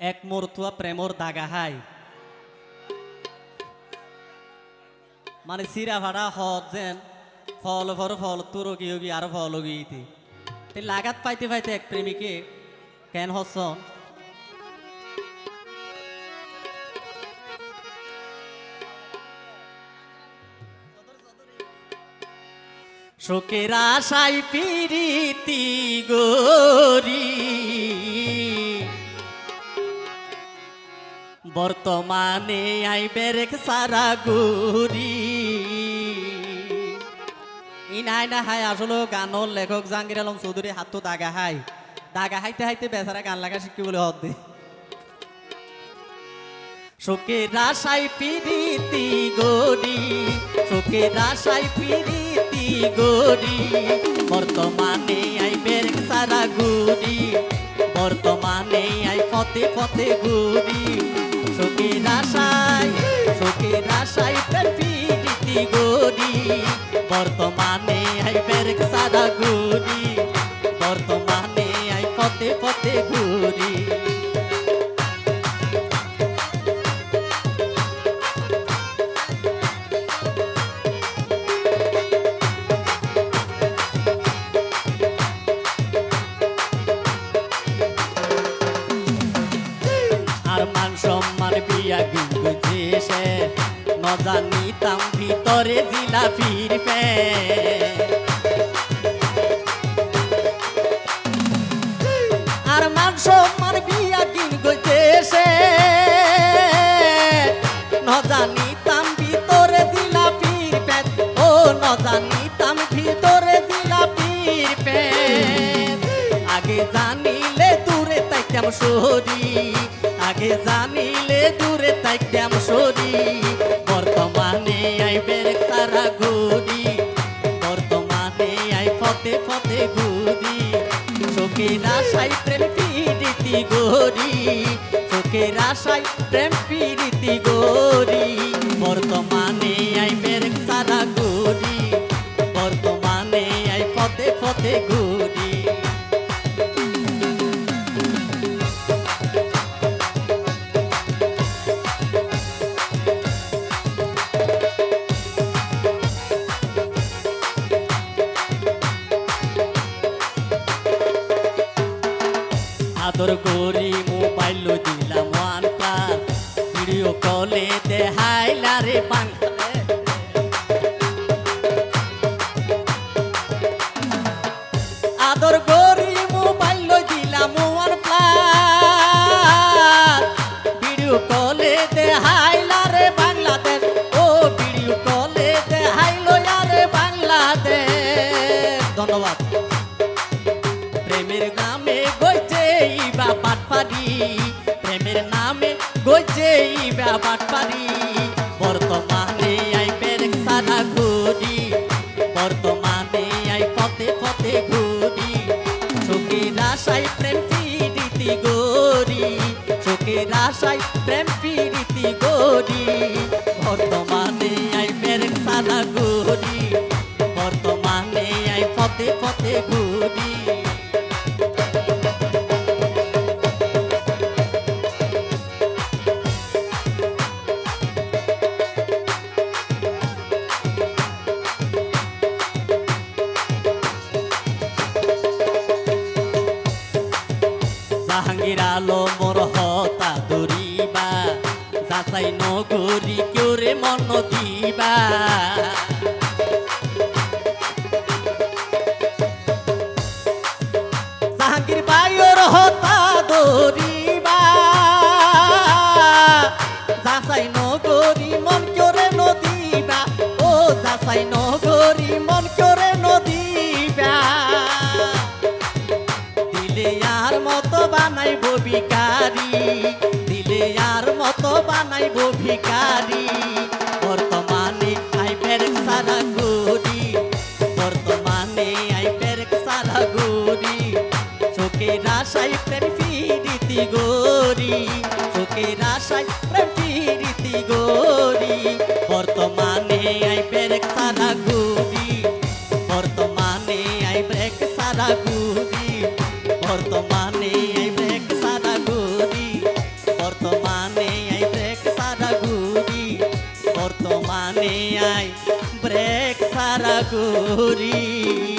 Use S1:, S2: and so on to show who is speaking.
S1: এক মরতুয়া প্রেমর দাগা হাই। মানে সিরা ভাড়া হত যেন, ফল ভর ফল তুরগি হগি, আর ফল হগি তে লাগাত পাইতে পাইতে এক প্রেমিকে কেন হসন শোকের আশাই পিরিতি গরি। বর্তমানে আইবের সারা গুরি। ইনাই না হাই, আসলে গানর লেখক জাহাঙ্গীর আলম চৌধুরী হাত তো দাগা হাই। দাগা হাইতে হাইতে বেচারা গান লাগা শিখি বলে হদ দে। শোকে রাশাই পিরিতি গরি শোকে রাশাই পিরিতি গরি বর্তমানে আইবের সারা গুরি বর্তমানে আই পথে পথে ঘুরি শোকে রাশাই শোকে রাশাই পিরিতি গরি বর্তমানে আইবের সারা গুরি বর্তমানে আই পথে পথে ঘুরি। গুজেছে নজানিতাম ভিতরে জিলাপির পে আর মান সম্মান বিয়া দিন গজেছে নজানিতাম ভিতরে জিলাপির পেট ও নজানিতাম ভিতরে জিলাপির পেট আগে জানিলে দূরে তাইতাম সরি আগে জানিলে দূরে তাইতাম সরি? বর্তমানে আইবের তারা ঘুরি। বর্তমানে আই ফতে ফতে ঘুরি। চোখের আশাই প্রেম পিরিতি গরি চোখের আশাই প্রেম পিরিতি গরি বর্তমানে আইবের তারা ঘুরি। বর্তমানে আই ফতে ফতে ঘুরি। আদর করি, মোবাইল দিলাম ওয়ান প্লাস ভিডিও কলে দেহাইলা রে বাংলা। আদর করি, মোবাইল দিলাম ওয়ান প্লাস ভিডিও কলে দেখাইলা পাটপারি প্রেমের নামে গইছে ইবা পাটপারি বর্তমানে আই পের সারা ঘুরি। বর্তমানে আই পথে পথে ঘুরি। চোখের আশাই প্রেম পিরিতি গরি চোখের আশাই প্রেম পিরিতি গরি বর্তমানে আই পের সারা ঘুরি। বর্তমানে আই পথে পথে ঘুরি। আলো মোর হতা দরিবা যাচাই নগরী কেউ রে মন দিবা। জাহাঙ্গীর বাইর হতা দরিবা নদীবা ও যাচাই নগরী মন করে নদীবা ভিকারি দিলে আর মতো বানাইব ভিকারি বর্তমানে আইবের সারা গুরি বর্তমানে আইবের সারা গুরি চোখের আশাই প্রেম ফিরিতি গরি চোখের আশাই প্রেম ফিরিতি গরি বর্তমানে আইবের সারা গুরি বর্তমানে আইবের সারা গুরি বর্তমানে আই ব্রেক সারা গুরি